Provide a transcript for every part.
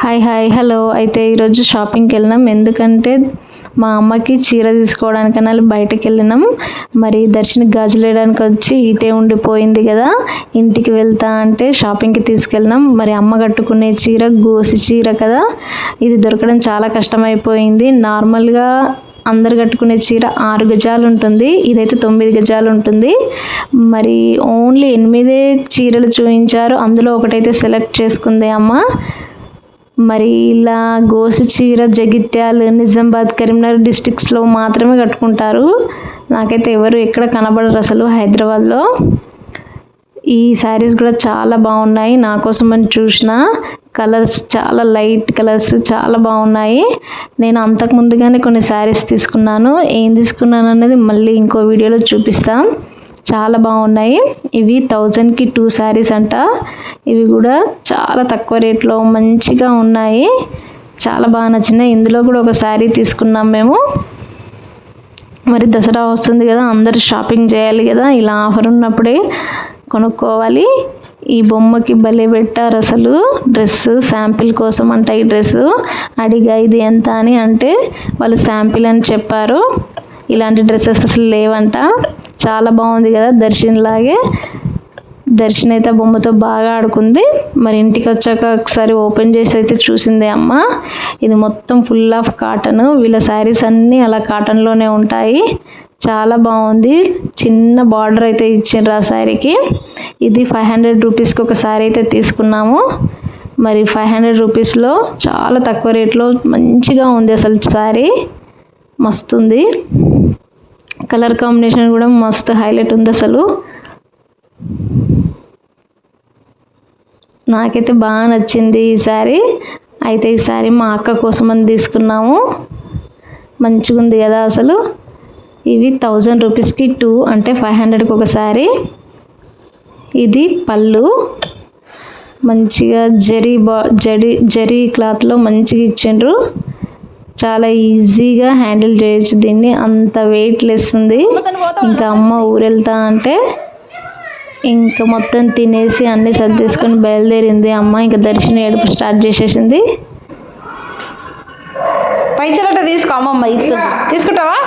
Hi hi hello. అయితే ఈరోజు షాపింగ్కి వెళ్ళినాం. ఎందుకంటే మా అమ్మకి చీర తీసుకోవడానికన్నా బయటకు వెళ్ళినాం. మరి దర్శనకి గాజులు వేయడానికి వచ్చి ఇటే ఉండిపోయింది కదా. ఇంటికి వెళ్తా అంటే షాపింగ్కి తీసుకెళ్ళినాం. మరి అమ్మ కట్టుకునే చీర గోసి చీర కదా. ఇది దొరకడం చాలా కష్టమైపోయింది. నార్మల్గా అందరు కట్టుకునే చీర ఆరు గజాలు ఉంటుంది. ఇదైతే తొమ్మిది గజాలు ఉంటుంది. మరి ఓన్లీ ఎనిమిదే చీరలు చూపించారు అందులో ఒకటైతే సెలెక్ట్ చేసుకుంది అమ్మ. మరి ఇలా గోసు చీర జగిత్యాలు నిజామాబాద్ కరీంనగర్ డిస్టిక్స్లో మాత్రమే కట్టుకుంటారు. నాకైతే ఎవరు ఎక్కడ కనబడరు అసలు హైదరాబాద్లో. ఈ శారీస్ కూడా చాలా బాగున్నాయి. నా కోసం అని చూసిన కలర్స్ చాలా లైట్ కలర్స్ చాలా బాగున్నాయి. నేను అంతకు ముందుగానే కొన్ని శారీస్ తీసుకున్నాను. ఏం తీసుకున్నాను అనేది మళ్ళీ ఇంకో వీడియోలో చూపిస్తాను చాలా బాగున్నాయి. ఇవి థౌజండ్కి టూ శారీస్ అంట. ఇవి కూడా చాలా తక్కువ రేట్లో మంచిగా ఉన్నాయి. చాలా బాగా నచ్చినాయి. ఇందులో కూడా ఒక శారీ తీసుకున్నాం మేము. మరి దసరా వస్తుంది కదా అందరు షాపింగ్ చేయాలి కదా. ఇలా ఆఫర్ ఉన్నప్పుడే కొనుక్కోవాలి. ఈ బొమ్మకి భలే పెట్టారు అసలు. డ్రెస్ శాంపిల్ కోసం అంట ఈ డ్రెస్ అడిగా ఇది ఎంత అని అంటే వాళ్ళు శాంపిల్ అని చెప్పారు. ఇలాంటి డ్రెస్సెస్ అసలు లేవంట. చాలా బాగుంది కదా దర్శన్ లాగే. దర్శన్ అయితే బొమ్మతో బాగా ఆడుకుంది. మరి ఇంటికి వచ్చాక ఒకసారి ఓపెన్ చేసి అయితే చూసింది అమ్మ. ఇది మొత్తం ఫుల్ ఆఫ్ కాటన్. వీళ్ళ శారీస్ అన్నీ అలా కాటన్లోనే ఉంటాయి. చాలా బాగుంది. చిన్న బార్డర్ అయితే ఇచ్చిండ్రు ఆ శారీకి. ఇది ఫైవ్ హండ్రెడ్ రూపీస్కి ఒక శారీ అయితే తీసుకున్నాము. మరి ఫైవ్ హండ్రెడ్ రూపీస్లో చాలా తక్కువ రేట్లో మంచిగా ఉంది అసలు శారీ. మస్తుంది. కలర్ కాంబినేషన్ కూడా మస్తు హైలైట్ ఉంది అసలు. నాకైతే బాగా నచ్చింది ఈ శారీ. అయితే ఈ శారీ మా అక్క కోసం అని తీసుకున్నాము. మంచిగా ఉంది కదా అసలు. ఇవి థౌజండ్ రూపీస్కి టూ అంటే ఫైవ్ హండ్రెడ్కి ఒక శారీ. ఇది పళ్ళు. మంచిగా జరీ బా జరీ జరీ క్లాత్లో మంచిగా ఇచ్చిండ్రు. చాలా ఈజీగా హ్యాండిల్ చేయొచ్చు. దీన్ని అంత వెయిట్ లెస్ ఉంది. ఇంకా అమ్మ ఊరెళ్తా అంటే ఇంకా మొత్తం తినేసి అన్ని సర్దేసుకొని బయలుదేరింది. అమ్మ ఇంకా దర్శనం ఏడుపు స్టార్ట్ చేసేసింది. పైసలట తీసుకో అమ్మమ్మ ఇస్తుంది తీసుకుంటావా?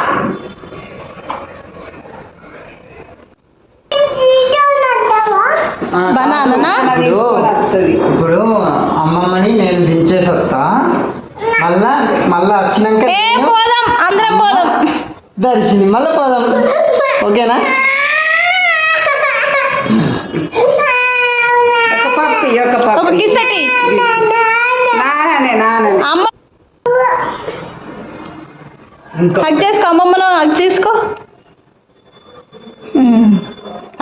బనానా? ఇప్పుడు అమ్మమ్మని నేను దించేసి వస్తా మళ్ళా మళ్ళా వచ్చినాక ఏ పోదాం అందరం పోదాం. దర్శిని మళ్ళీ పోదాం. ఓకేనా? ఒక కిసటి అమ్మ. హక్ చేసుకో అమ్మమ్మను హక్ చేసుకో.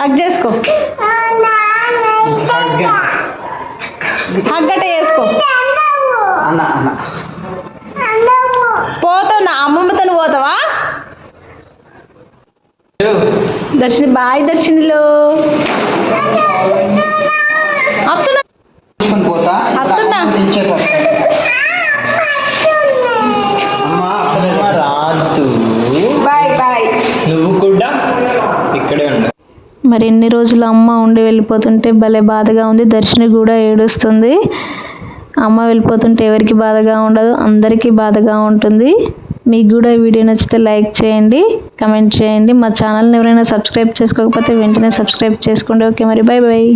హక్ చేసుకో. హగ్గట చేసుకో. అన్న అన్న. పోతావు నా అమ్మమ్మతో పోతావా? దర్శిని బాయ్ దర్శినిలో. మరి ఎన్ని రోజులు అమ్మ ఉండి వెళ్ళిపోతుంటే భలే బాధగా ఉంది. దర్శని కూడా ఏడుస్తుంది. అమ్మ వెళ్ళిపోతుంటే ఎవరికి బాధగా ఉండదు అందరికీ బాధగా ఉంటుంది. మీకు కూడా ఈ వీడియో నచ్చితే లైక్ చేయండి కమెంట్ చేయండి. మా ఛానల్ని ఎవరైనా సబ్స్క్రైబ్ చేసుకోకపోతే వెంటనే సబ్స్క్రైబ్ చేసుకోండి. ఓకే మరి బాయ్ బాయ్